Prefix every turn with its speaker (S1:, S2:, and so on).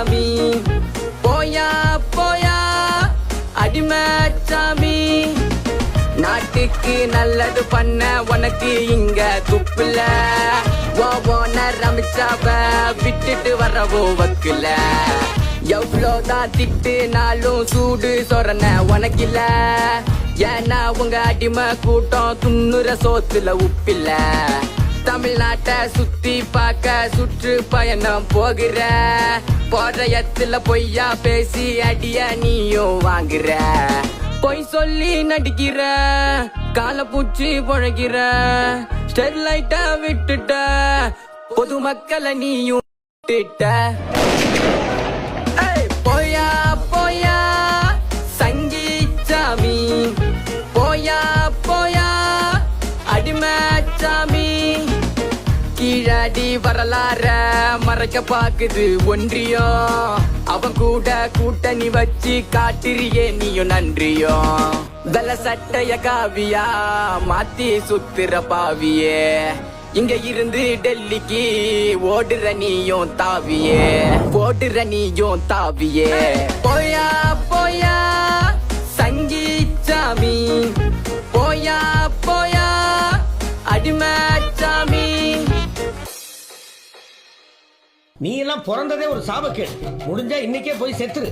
S1: சாமி. போயா போயா அடிமச்சாமி நாட்டுக்கு நல்லது பண்ண உனக்கு இங்க துப்புல ஓனர் அமிச்சாவ விட்டுட்டு வரவோ வக்குல எவ்வளோதான் திட்டுனாலும் சூடு சொரண உனக்கில்ல. ஏன்னா உங்க அடிமை கூட்டம் துண்ணுற சோத்துல உப்பில்ல. தமிழ்நாட்டை சுத்தி பார்க்க சுற்று பயணம் போகிற போற எத்துல பொய்யா பேசி அடிய நீயும் வாங்குற? பொய் சொல்லி நடிக்கிற கால பூச்சி ஸ்டெர்லைட்டா விட்டுட்ட பொதுமக்களை நீயும் விட்டுட்ட. கீழாடி வரலாற மறைக்க பாக்குது ஒன்றியம் அவன் கூட கூட்டணி வச்சு காட்டுறியே நீயும் நன்றியோ. வெள்ள சட்டைய காவியா மாத்தி சுத்துற பாவியே. இங்க இருந்து டெல்லிக்கு ஓடுற நீயும் தாவியே. ஓடுற நீயும் தாவியே. போயா போயா.
S2: நீ எல்லாம் பிறந்ததே ஒரு சாபக்கேடு. முடிஞ்சா இன்னைக்கே போய் செத்துரு.